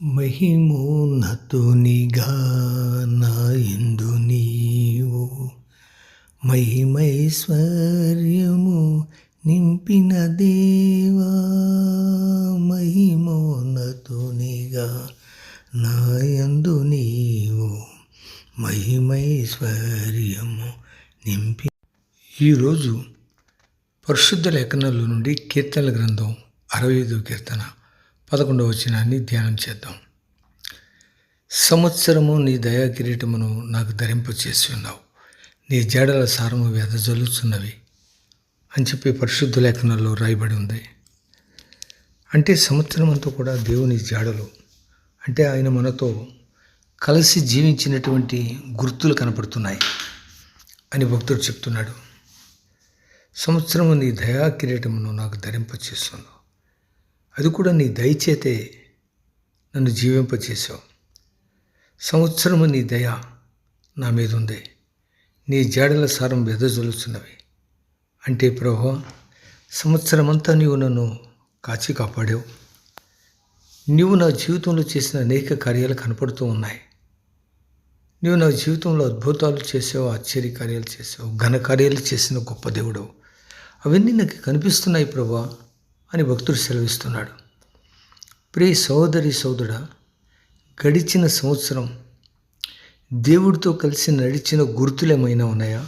మహిమోన్నతునిగా నాయందు నీవు మహిమైశ్వర్యము నింపిన దేవా మహిమోన్నతునిగా నాయందు నీవు మహిమైశ్వర్యము నింపి. ఈరోజు పరిశుద్ధ లేఖనాల నుండి కీర్తనల గ్రంథం అరవై ఐదు కీర్తన. పదకొండవ వచనాన్ని ధ్యానం చేద్దాం. సంవత్సరము నీ దయా కిరీటమును నాకు ధరింపచేసి ఉన్నావు. నీ జాడల సారము వెదజల్లుచున్నవి అని చెప్పి పరిశుద్ధ లేఖనాల్లో రాయబడి ఉంది. అంటే సంవత్సరం అంతా కూడా దేవుని జాడలు. అంటే ఆయన మనతో కలిసి జీవించినటువంటి గుర్తులు కనపడుతున్నాయి అని భక్తుడు చెప్తున్నాడు. సంవత్సరము నీ దయా కిరీటమును నాకు ధరింపచేస్తున్నావు అది కూడా నీ దయచేతే నన్ను జీవింపచేసావు. సంవత్సరము నీ దయ నా మీద ఉంది నీ జాడల సారం వెదజొలుచున్నవి అంటే ప్రభు సంవత్సరమంతా నీవు నన్ను కాచి కాపాడావు. నీవు నా జీవితంలో చేసిన అనేక కార్యాలు కనపడుతూ ఉన్నాయి. నీవు నా జీవితంలో అద్భుతాలు చేసావు ఆశ్చర్య కార్యాలు చేసావు ఘన కార్యాలు చేసిన గొప్ప దేవుడు అవన్నీ నాకు కనిపిస్తున్నాయి ప్రభా అని భక్తుడు సెలవిస్తున్నాడు. ప్రియ సోదరి సోదరుడ గడిచిన సంవత్సరం దేవుడితో కలిసి నడిచిన గుర్తులేమైనా ఉన్నాయా?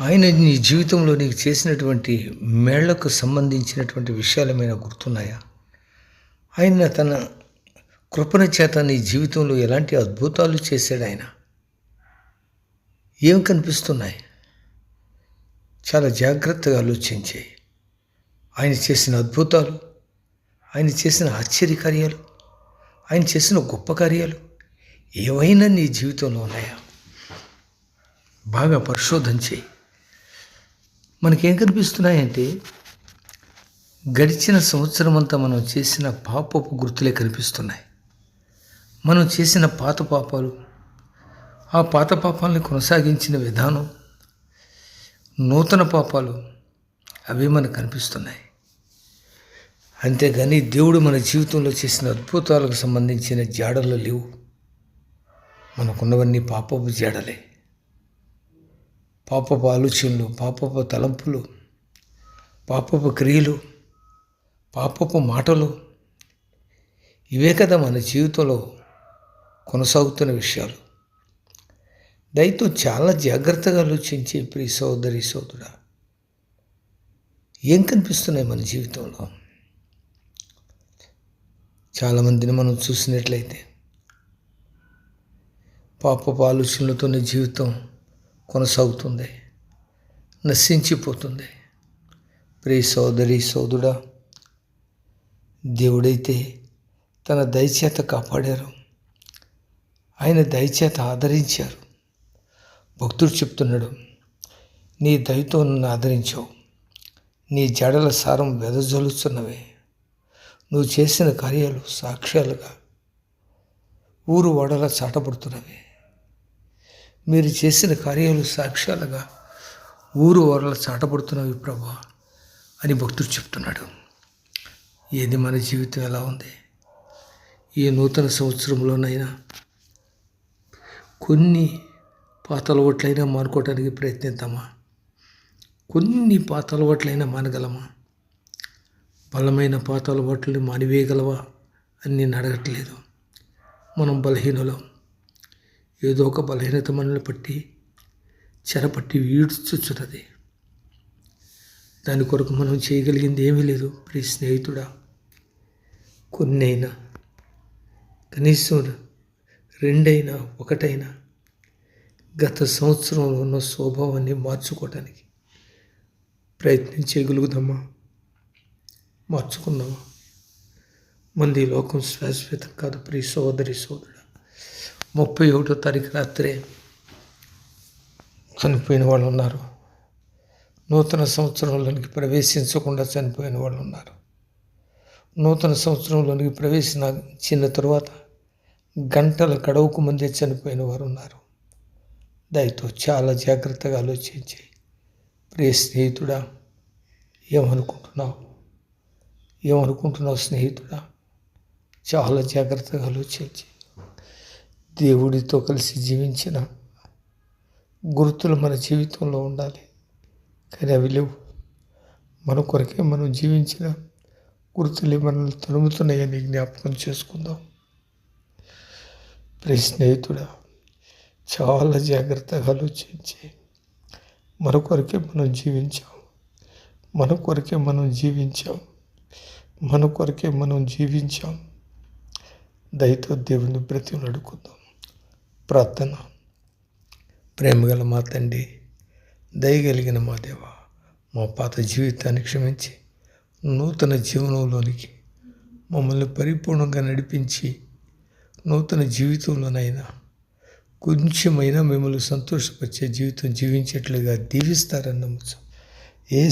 ఆయన నీ జీవితంలో నీకు చేసినటువంటి మేళ్ళకు సంబంధించినటువంటి విషయాలేమైనా గుర్తున్నాయా? ఆయన తన కృపణ చేత నీ జీవితంలో ఎలాంటి అద్భుతాలు చేశాడు ఆయన? ఏం కనిపిస్తున్నాయి? చాలా జాగ్రత్తగా ఆలోచించాయి. ఆయన చేసిన అద్భుతాలు ఆయన చేసిన ఆశ్చర్య కార్యాలు ఆయన చేసిన గొప్ప కార్యాలు ఏవైనా నీ జీవితంలో ఉన్నాయా? బాగా పరిశోధన చేయి. మనకేం కనిపిస్తున్నాయంటే గడిచిన సంవత్సరం అంతా మనం చేసిన పాపపు గుర్తులే కనిపిస్తున్నాయి. మనం చేసిన పాత పాపాలు ఆ పాత పాపాలని కొనసాగించిన విధానం నూతన పాపాలు అవి మనకు కనిపిస్తున్నాయి. అంతేగాని దేవుడు మన జీవితంలో చేసిన అద్భుతాలకు సంబంధించిన జాడలు లేవు. మనకున్నవన్నీ పాపపు జాడలే. పాపపు ఆలోచనలు పాపపు తలంపులు పాపపు క్రియలు పాపపు మాటలు ఇవే కదా మన జీవితంలో కొనసాగుతున్న విషయాలు. దయతో చాలా జాగ్రత్తగా ఆలోచించే ప్రియ సోదరి సోదరుడా ఏం కనిపిస్తున్నాయి మన జీవితంలో? చాలామందిని మనం చూసినట్లయితే పాపపు ఆలోచనలతోనే జీవితం కొనసాగుతుంది నశించిపోతుంది. ప్రియ సోదరి సోదరుడా దేవుడైతే తన దయచేత కాపాడారు. ఆయన దయచేత ఆదరించారు. భక్తుడు చెప్తున్నాడు నీ దయతో నన్ను ఆదరించావు. నీ జడల సారం వెదజల్లుతున్నవే. నువ్వు చేసిన కార్యాలు సాక్ష్యాలుగా. ఊరు వడల చాటపడుతున్నవే మీరు చేసిన కార్యాలు సాక్ష్యాలుగా. ఊరు వడల చాటపడుతున్నవి ప్రభా అని భక్తుడు చెప్తున్నాడు. ఏది మన జీవితం ఎలా ఉంది? ఈ నూతన సంవత్సరంలోనైనా కొన్ని పాత అలవాట్లైనా మానుకోవటానికి ప్రయత్నిద్దామా? కొన్ని పాత అలవాట్లైనా మానగలమా? బలమైన పాత అలవాట్లని మానివేయగలవా అని నేను అడగట్లేదు. మనం బలహీనులం. ఏదో ఒక బలహీనత మనల్ని పట్టి చెరపట్టి వీడ్చుచున్నది. దాని కొరకు మనం చేయగలిగింది ఏమీ లేదు ప్రియ స్నేహితుడా. కొన్నైనా కనీసం రెండైనా ఒకటైనా గత సంవత్సరంలో ఉన్న స్వభావాన్ని మార్చుకోవటానికి ప్రయత్నం చేయగలుగుదామా? మార్చుకుందామా? మంది లోకం శాశ్వతం కాదు ప్రియ సోదరి సోదరుడు. ముప్పై ఒకటో తారీఖు రాత్రే చనిపోయిన వాళ్ళు ఉన్నారు. నూతన సంవత్సరంలోనికి ప్రవేశించకుండా చనిపోయిన వాళ్ళు ఉన్నారు. నూతన సంవత్సరంలోనికి ప్రవేశించిన తరువాత గంటల గడవకు ముందే చనిపోయిన వారు ఉన్నారు. దయతో చాలా జాగ్రత్తగా ఆలోచించి ప్రియ స్నేహితుడా ఏమనుకుంటున్నావు? ఏమనుకుంటున్నావు స్నేహితుడా? చాలా జాగ్రత్తగా ఆలోచించి. దేవుడితో కలిసి జీవించిన గుర్తులు మన జీవితంలో ఉండాలి. కానీ అవి లేవు. మన కొరకే మనం జీవించిన గుర్తులే మనల్ని తరుముతున్నాయని జ్ఞాపకం చేసుకుందాం. ప్రియ స్నేహితుడా చాలా జాగ్రత్తగా ఆలోచించి. మన కొరకే మనం జీవించాం. మన కొరకే మనం జీవించాం. మన కొరకే మనం జీవించాం. దయతో దేవుని బ్రతిని అడుగుదాం. ప్రార్థన. ప్రేమగల మా తండ్రి దయగలిగిన మా దేవ మా పాత జీవితాన్ని క్షమించి నూతన జీవనంలోనికి మమ్మల్ని పరిపూర్ణంగా నడిపించి నూతన జీవితంలోనైనా కొంచెమైనా మిమ్మల్ని సంతోషపరిచే జీవితం జీవించేట్లుగా దీవిస్తారని నమ్ముతాం ఏ